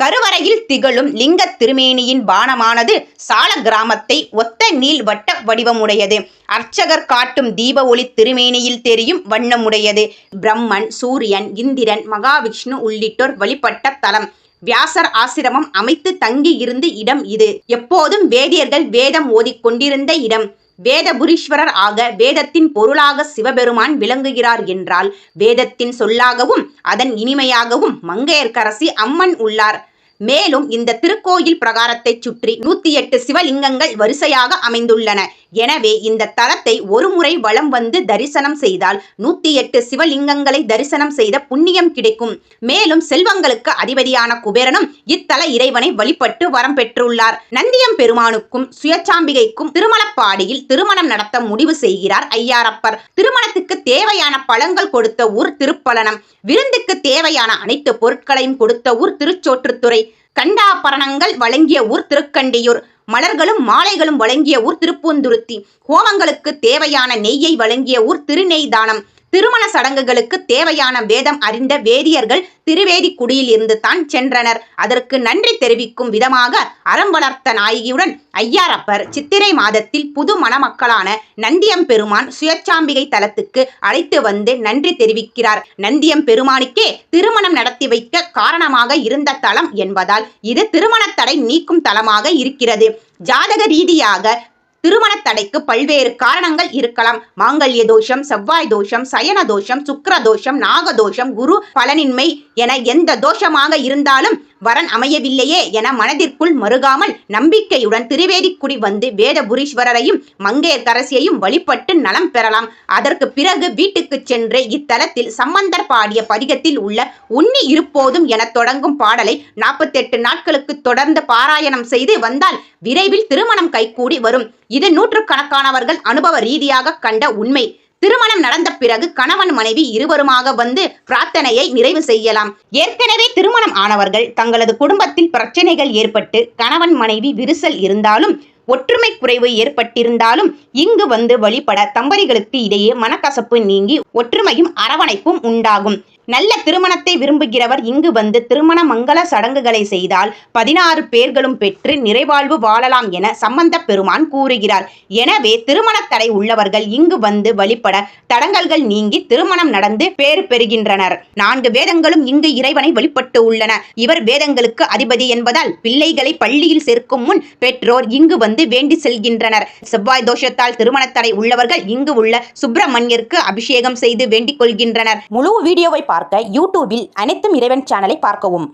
கருவறையில் திகழும் லிங்க திருமேனியின் பானமானது சால கிராமத்தை ஒத்த நீள் வட்ட வடிவமுடையது. அர்ச்சகர் காட்டும் தீப ஒளி திருமேனியில் தெரியும் வண்ணமுடையது. பிரம்மன் சூரியன் இந்திரன் மகாவிஷ்ணு உள்ளிட்டோர் வழிபட்ட தலம். வியாசர் ஆசிரமம் அமைத்து தங்கி இருந்த இடம் இது. எப்போதும் வேதியர்கள் வேதம் ஓதிக்கொண்டிருந்த இடம். வேதபுரீஸ்வரர் ஆக வேதத்தின் பொருளாக சிவபெருமான் விளங்குகிறார் என்றால் வேதத்தின் சொல்லாகவும் அதன் இனிமையாகவும் மங்கையர்க்கரசி அம்மன் உள்ளார். மேலும் இந்த திருக்கோயில் பிரகாரத்தை சுற்றி நூத்தி எட்டு சிவலிங்கங்கள் வரிசையாக அமைந்துள்ளன. எனவே இந்த தலத்தை ஒருமுறை வலம் வந்து தரிசனம் செய்தால் நூத்தி எட்டு சிவலிங்கங்களை தரிசனம் செய்த புண்ணியம் கிடைக்கும். மேலும் செல்வங்களுக்கு அதிபதியான குபேரனும் இத்தல இறைவனை வழிபட்டு வரம் பெற்றுள்ளார். நந்தியம் பெருமானுக்கும் சுயச்சாம்பிகைக்கும் திருமணப்பாடியில் திருமணம் நடத்த முடிவு செய்கிறார் ஐயாரப்பர். திருமணத்துக்கு தேவையான பழங்கள் கொடுத்த ஊர் திருப்பலனம். விருந்துக்கு தேவையான அனைத்து பொருட்களையும் கொடுத்த ஊர் திருச்சோற்றுத்துறை. கண்டாபரணங்கள் வழங்கிய ஊர் திருக்கண்டியூர். மலர்களும் மாலைகளும் வழங்கிய ஊர் திருப்பூந்துருத்தி. ஹோமங்களுக்கு தேவையான நெய்யை வழங்கிய ஊர் திருநெய்தானம். திருமண சடங்குகளுக்கு தேவையான வேதம் அறிந்த வேதியர்கள் திருவேதிக்குடியில் இருந்து தான் சென்றனர். அதற்கு நன்றி தெரிவிக்கும் விதமாக அறம் வளர்த்த நாயகியுடன் ஐயாரப்பர் சித்திரை மாதத்தில் புது மணமக்களான நந்தியம் பெருமான் சுயச்சாம்பிகை தலத்துக்கு அழைத்து வந்து நன்றி தெரிவிக்கிறார். நந்தியம் பெருமானுக்கே திருமணம் நடத்தி வைக்க காரணமாக இருந்த தலம் என்பதால் இது திருமண தடை நீக்கும் தலமாக இருக்கிறது. ஜாதக ரீதியாக திருமண தடைக்கு பல்வேறு காரணங்கள் இருக்கலாம். மாங்கல்ய தோஷம் செவ்வாய் தோஷம் சயன தோஷம் சுக்கிர தோஷம் நாக தோஷம் குரு பலனின்மை என எந்த தோஷமாக இருந்தாலும் வரன் அமையவில்லையே என மனதிற்குள் மறுகாமல் நம்பிக்கையுடன் திருவேதிக்குடி வந்து வேதபுரீஸ்வரரையும் மங்கையர்கரசியையும் வழிபட்டு நலம் பெறலாம். அதற்கு பிறகு வீட்டுக்கு சென்று இத்தலத்தில் சம்பந்தர் பாடிய பதிகத்தில் உள்ள உன்னி இருப்போதும் என தொடங்கும் பாடலை நாற்பத்தெட்டு நாட்களுக்கு தொடர்ந்து பாராயணம் செய்து வந்தால் விரைவில் திருமணம் கைகூடி வரும். இது நூற்றுக்கணக்கானவர்கள் அனுபவ ரீதியாக கண்ட உண்மை. திருமணம் நடந்த பிறகு கணவன் மனைவி இருவருமாக வந்து பிரார்த்தனையை நிறைவு செய்யலாம். ஏற்கனவே திருமணம் ஆனவர்கள் தங்களது குடும்பத்தில் பிரச்சனைகள் ஏற்பட்டு கணவன் மனைவி விரிசல் இருந்தாலும் ஒற்றுமை குறைவு ஏற்பட்டிருந்தாலும் இங்கு வந்து வழிபட தம்பதிகளுக்கு இடையே மனக்கசப்பு நீங்கி ஒற்றுமையும் அரவணைப்பும் உண்டாகும். நல்ல திருமணத்தை விரும்புகிறவர் இங்கு வந்து திருமண மங்கள சடங்குகளை செய்தால் பதினாறு பேர்களும் பெற்று நிறைவாழ்வு வாழலாம் என சம்பந்த பெருமான் கூறுகிறார். எனவே திருமண தடை உள்ளவர்கள் இங்கு வந்து வழிபட தடங்கல்கள் நீங்கி திருமணம் நடந்து பேர் பெறுகின்றனர். நான்கு வேதங்களும் இங்கு இறைவனை வழிபட்டு உள்ளன. இவர் வேதங்களுக்கு அதிபதி என்பதால் பிள்ளைகளை பள்ளியில் சேர்க்கும் முன் பெற்றோர் இங்கு வந்து வேண்டி செல்கின்றனர். செவ்வாய் தோஷத்தால் திருமண தடை உள்ளவர்கள் இங்கு உள்ள சுப்பிரமணியருக்கு அபிஷேகம் செய்து வேண்டிக் கொள்கின்றனர். முழு வீடியோவை பார்க்க யூடியூபில் அனைத்தும் இறைவன் சேனலை பார்க்கவும்.